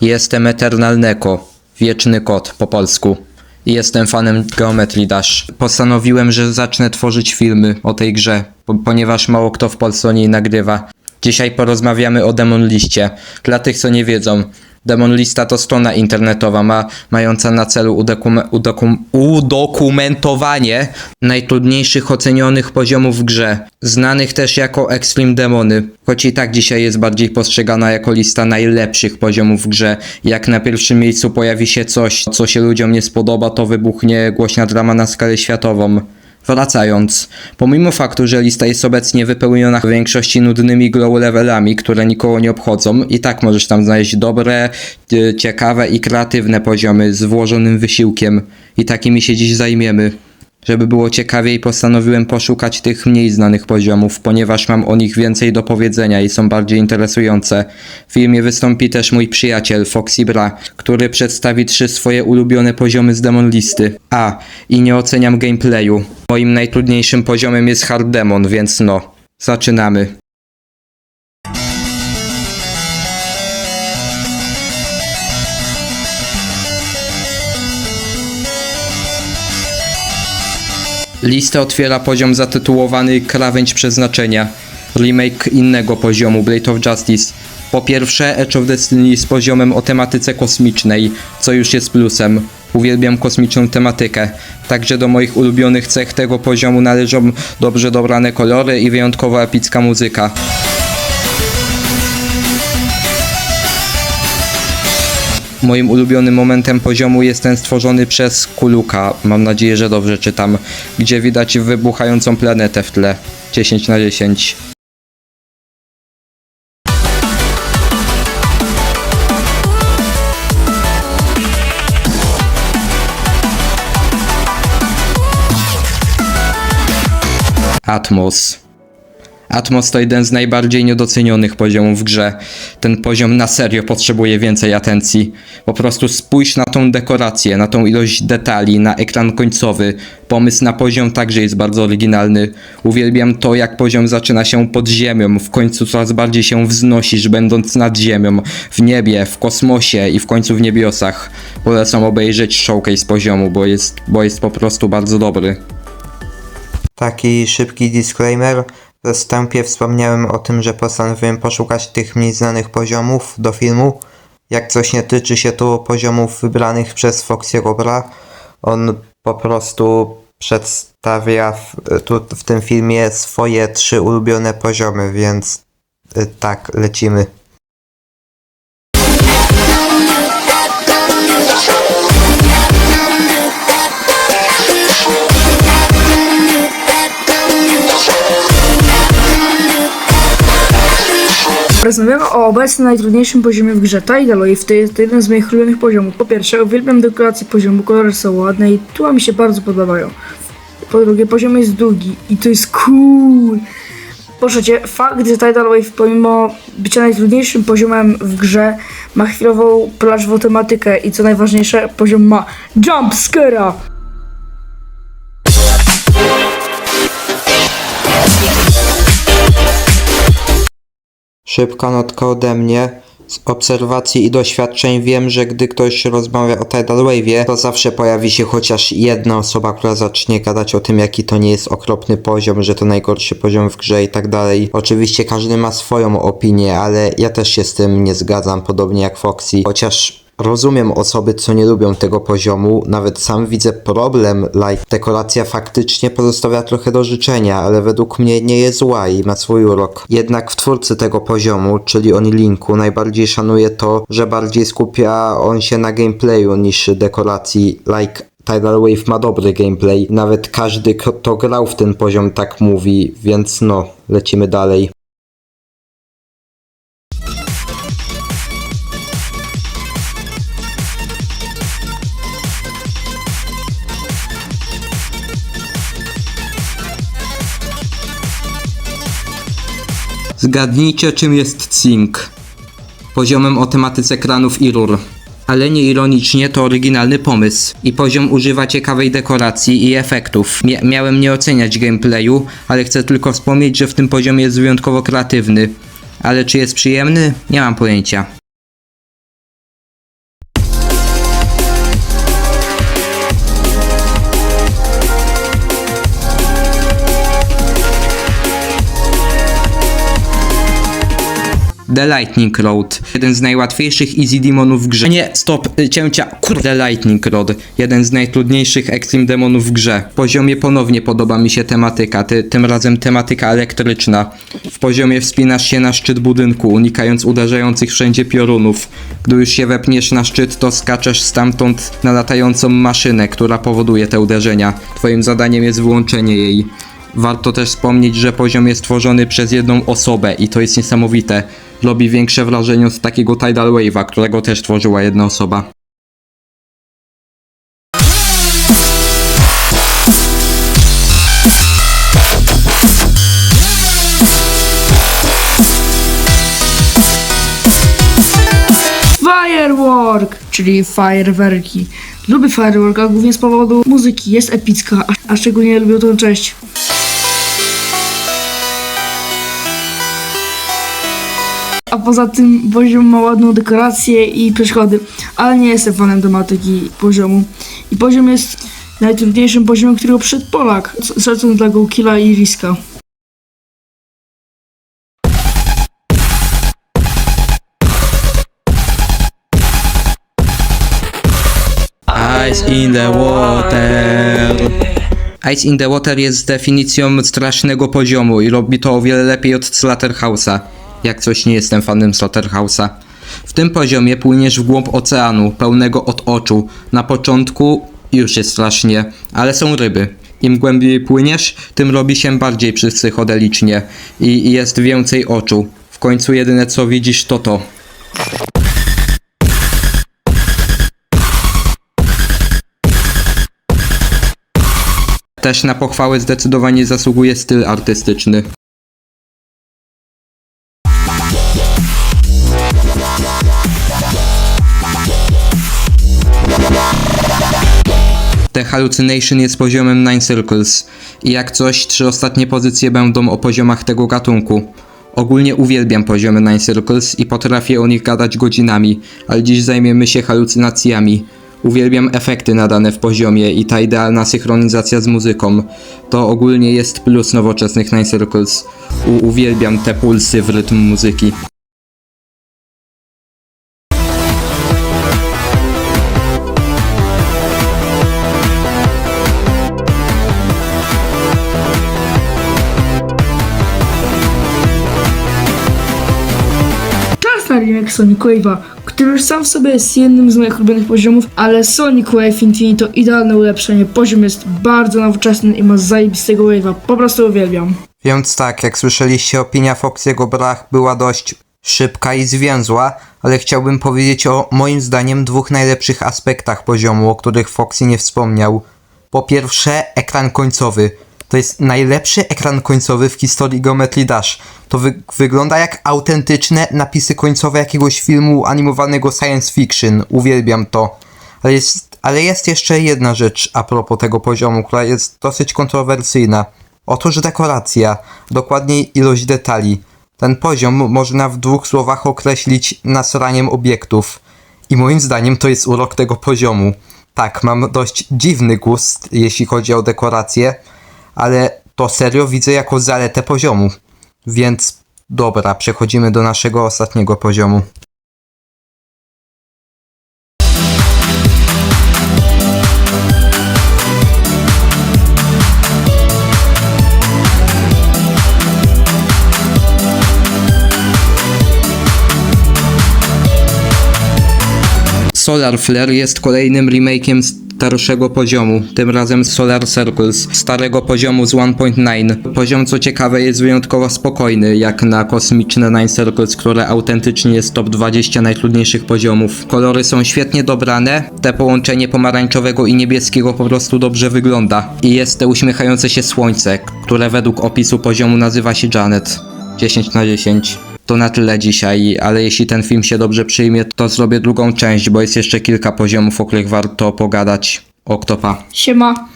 Jestem Eternal Neko, wieczny kot po polsku. Jestem fanem Geometry Dash. Postanowiłem, że zacznę tworzyć filmy o tej grze, po, ponieważ mało kto w Polsce o niej nagrywa. Dzisiaj porozmawiamy o Demon Liście. Dla tych, co nie wiedzą, Demon Lista to strona internetowa ma, mająca na celu udokum, udokum, udokumentowanie najtrudniejszych ocenionych poziomów w grze, znanych też jako Extreme Demony, choć i tak dzisiaj jest bardziej postrzegana jako lista najlepszych poziomów w grze. Jak na pierwszym miejscu pojawi się coś, co się ludziom nie spodoba, to wybuchnie głośna drama na skalę światową. Wracając, pomimo faktu, że lista jest obecnie wypełniona w większości nudnymi glow levelami, które nikogo nie obchodzą, i tak możesz tam znaleźć dobre, e, ciekawe i kreatywne poziomy z włożonym wysiłkiem. I takimi się dziś zajmiemy. Żeby było ciekawiej, postanowiłem poszukać tych mniej znanych poziomów, ponieważ mam o nich więcej do powiedzenia i są bardziej interesujące. W filmie wystąpi też mój przyjaciel Foxy Bra, który przedstawi trzy swoje ulubione poziomy z Demon Listy. A, i nie oceniam gameplayu. Moim najtrudniejszym poziomem jest Hard Demon, więc no, zaczynamy. Listę otwiera poziom zatytułowany Krawędź Przeznaczenia, remake innego poziomu Blade of Justice. Po pierwsze, Edge of Destiny jest poziomem o tematyce kosmicznej, co już jest plusem. Uwielbiam kosmiczną tematykę. Także do moich ulubionych cech tego poziomu należą dobrze dobrane kolory i wyjątkowo epicka muzyka. Moim ulubionym momentem poziomu jest ten stworzony przez Kuluka, mam nadzieję, że dobrze czytam, gdzie widać wybuchającą planetę w tle. 10 na 10. Atmos. Atmos to jeden z najbardziej niedocenionych poziomów w grze. Ten poziom na serio potrzebuje więcej atencji. Po prostu spójrz na tą dekorację, na tą ilość detali, na ekran końcowy. Pomysł na poziom także jest bardzo oryginalny. Uwielbiam to, jak poziom zaczyna się pod ziemią, w końcu coraz bardziej się wznosisz, będąc nad ziemią, w niebie, w kosmosie i w końcu w niebiosach. Polecam obejrzeć showcase poziomu, bo jest, bo jest po prostu bardzo dobry. Taki szybki disclaimer. We wstępie wspomniałem o tym, że postanowiłem poszukać tych mniej znanych poziomów do filmu. Jak coś nie tyczy się tu poziomów wybranych przez Foxy'ego Bra, on po prostu przedstawia w, tu w tym filmie swoje trzy ulubione poziomy, więc y, tak, lecimy. Rozmawiamy o obecnie najtrudniejszym poziomie w grze Tidal Wave. To jest jeden z moich ulubionych poziomów. Po pierwsze, uwielbiam dekorację poziomu, kolory są ładne i tła mi się bardzo podobają. Po drugie, poziom jest długi i to jest cool. Po trzecie, fakt, że Tidal Wave pomimo bycia najtrudniejszym poziomem w grze ma chwilową plażową tematykę i co najważniejsze, poziom ma jump Szybka notka ode mnie. Z obserwacji i doświadczeń wiem, że gdy ktoś rozmawia o Tidal Wave'ie, to zawsze pojawi się chociaż jedna osoba, która zacznie gadać o tym, jaki to nie jest okropny poziom, że to najgorszy poziom w grze i tak dalej. Oczywiście każdy ma swoją opinię, ale ja też się z tym nie zgadzam, podobnie jak Foxy. Chociaż Rozumiem osoby, co nie lubią tego poziomu, nawet sam widzę problem, like dekoracja faktycznie pozostawia trochę do życzenia, ale według mnie nie jest zła i ma swój urok. Jednak w twórcy tego poziomu, czyli Onilinku, najbardziej szanuję to, że bardziej skupia on się na gameplayu niż dekoracji, like Tidal Wave ma dobry gameplay, nawet każdy kto grał w ten poziom tak mówi, więc no, lecimy dalej. Zgadnijcie, czym jest Cink. Poziomem o tematyce ekranów i rur. Ale nie ironicznie, to oryginalny pomysł. I poziom używa ciekawej dekoracji i efektów. Mia miałem nie oceniać gameplayu, ale chcę tylko wspomnieć, że w tym poziomie jest wyjątkowo kreatywny. Ale czy jest przyjemny? Nie mam pojęcia. The Lightning Road. Jeden z najłatwiejszych Easy Demonów w grze. Nie, stop, y, cięcia. Kurde, Lightning Road. Jeden z najtrudniejszych Extreme Demonów w grze. W poziomie ponownie podoba mi się tematyka, ty, tym razem tematyka elektryczna. W poziomie wspinasz się na szczyt budynku, unikając uderzających wszędzie piorunów. Gdy już się wepniesz na szczyt, to skaczesz stamtąd na latającą maszynę, która powoduje te uderzenia. Twoim zadaniem jest wyłączenie jej. Warto też wspomnieć, że poziom jest tworzony przez jedną osobę i to jest niesamowite. Robi większe wrażenie od takiego Tidal Wave'a, którego też tworzyła jedna osoba. Firework, czyli fajerwerki. Lubię firework, a głównie z powodu muzyki. Jest epicka, a- szczególnie lubię tą część. A poza tym poziom ma ładną dekorację i przeszkody, ale nie jestem fanem tematyki poziomu. I poziom jest najtrudniejszym poziomem, którego przed Polak. Z szacun dla Gołkilla i Riska. Ice in the water. Ice in the water jest definicją strasznego poziomu i robi to o wiele lepiej od Slaughterhouse'a. Jak coś nie jestem fanem Slaughterhouse'a. W tym poziomie płyniesz w głąb oceanu, pełnego od oczu. Na początku już jest strasznie, ale są ryby. Im głębiej płyniesz, tym robi się bardziej psychodelicznie i jest więcej oczu. W końcu jedyne co widzisz to to. Też na pochwałę zdecydowanie zasługuje styl artystyczny. Hallucination jest poziomem Nine Circles i jak coś, trzy ostatnie pozycje będą o poziomach tego gatunku. Ogólnie uwielbiam poziomy Nine Circles i potrafię o nich gadać godzinami, ale dziś zajmiemy się halucynacjami. Uwielbiam efekty nadane w poziomie i ta idealna synchronizacja z muzyką. To ogólnie jest plus nowoczesnych Nine Circles. U uwielbiam te pulsy w rytm muzyki. Remake Sonic Wave'a, który już sam w sobie jest jednym z moich ulubionych poziomów, ale Sonic Wave Infinity to idealne ulepszenie. Poziom jest bardzo nowoczesny i ma zajebistego wave'a. Po prostu uwielbiam. Więc tak, jak słyszeliście, opinia Foxiego Brach była dość szybka i zwięzła, ale chciałbym powiedzieć o moim zdaniem dwóch najlepszych aspektach poziomu, o których Foxy nie wspomniał. Po pierwsze, ekran końcowy. To jest najlepszy ekran końcowy w historii Geometry Dash. To wy- wygląda jak autentyczne napisy końcowe jakiegoś filmu animowanego science fiction. Uwielbiam to. Ale jest, ale jest jeszcze jedna rzecz a propos tego poziomu, która jest dosyć kontrowersyjna. Otóż dekoracja, dokładniej ilość detali. Ten poziom można w dwóch słowach określić nasraniem obiektów. I moim zdaniem to jest urok tego poziomu. Tak, mam dość dziwny gust, jeśli chodzi o dekorację, ale to serio widzę jako zaletę poziomu. Więc dobra, przechodzimy do naszego ostatniego poziomu. Solar Flare jest kolejnym remake'iem starszego poziomu, tym razem Solar Circles, starego poziomu z 1.9. Poziom co ciekawe jest wyjątkowo spokojny, jak na kosmiczne Nine Circles, które autentycznie jest top 20 najtrudniejszych poziomów. Kolory są świetnie dobrane, te połączenie pomarańczowego i niebieskiego po prostu dobrze wygląda. I jest te uśmiechające się słońce, które według opisu poziomu nazywa się Janet. 10 na 10. To na tyle dzisiaj, ale jeśli ten film się dobrze przyjmie, to zrobię drugą część, bo jest jeszcze kilka poziomów, o których warto pogadać. Oktopa. Siema.